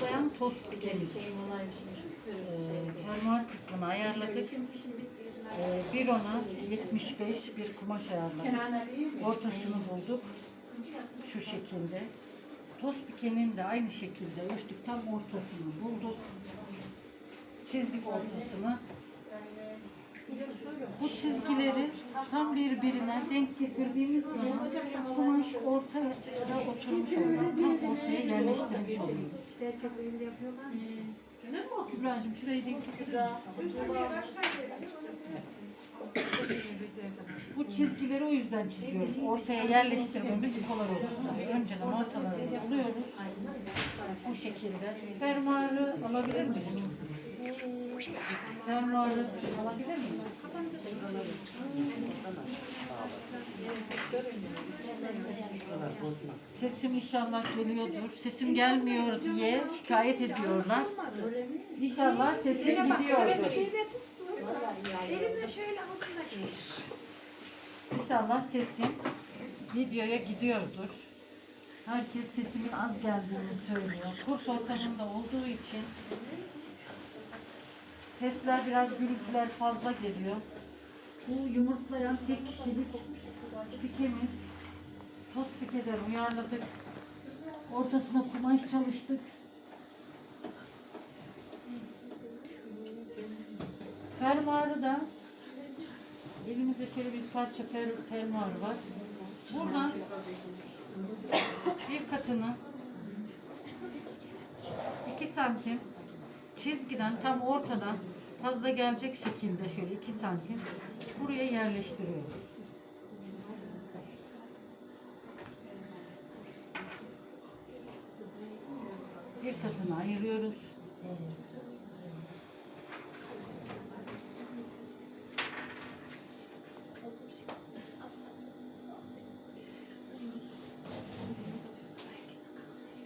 yumurtlayan tost pikemiz. Ee, fermuar kısmını ayarladık. Ee, bir ona 75 bir kumaş ayarladık. Ortasını bulduk. Şu şekilde. Tost pikenin de aynı şekilde ölçtük. Tam ortasını bulduk. Çizdik ortasını. Bu çizgileri tam birbirine denk getirdiğimiz zaman kumaş ortaya oturmuş oluyor. Tam ortaya yerleştirmiş oluyor. İşte herkes öyle yapıyorlar mı? Kübra'cığım şurayı denk getirir? Bu çizgileri o yüzden çiziyoruz. Ortaya yerleştirmemiz kolay olsun. Önceden ortalarını buluyoruz. Bu şekilde. Fermuarı alabilir miyim? Fermuarı alabilir Sesim inşallah geliyordur. Sesim gelmiyor diye şikayet ediyorlar. İnşallah sesim gidiyordur. Elimle şöyle altına İnşallah sesim videoya gidiyordur. Herkes sesimin az geldiğini söylüyor. Kurs ortamında olduğu için sesler biraz gürültüler fazla geliyor. Bu yumurtlayan tek kişilik pikemiz. Toz pikeden uyarladık. Ortasına kumaş çalıştık. Fermuarı da elimizde şöyle bir parça fer, fermuar var. Buradan bir katını 2 santim çizgiden tam ortadan fazla gelecek şekilde şöyle 2 santim buraya yerleştiriyoruz. Bir katını ayırıyoruz.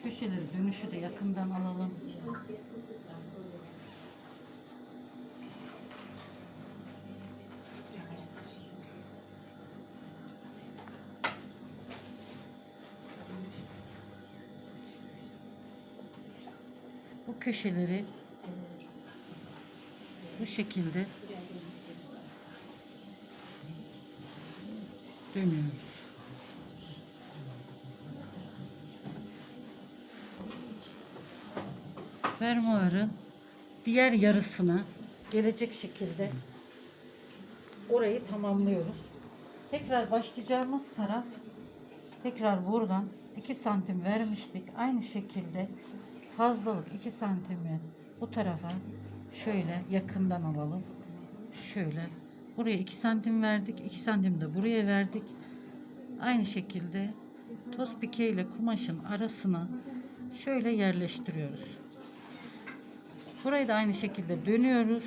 Köşeleri dönüşü de yakından alalım. Bu köşeleri bu şekilde dönüyoruz. fermuarın diğer yarısına gelecek şekilde orayı tamamlıyoruz. Tekrar başlayacağımız taraf tekrar buradan 2 santim vermiştik. Aynı şekilde fazlalık 2 santimi bu tarafa şöyle yakından alalım. Şöyle buraya 2 santim verdik. 2 santim de buraya verdik. Aynı şekilde toz pike ile kumaşın arasına şöyle yerleştiriyoruz. Burayı da aynı şekilde dönüyoruz.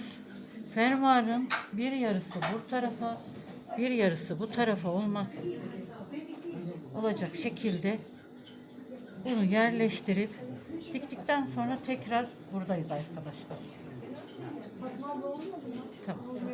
Fermuarın bir yarısı bu tarafa, bir yarısı bu tarafa olmak olacak şekilde bunu yerleştirip diktikten sonra tekrar buradayız arkadaşlar. Tamam.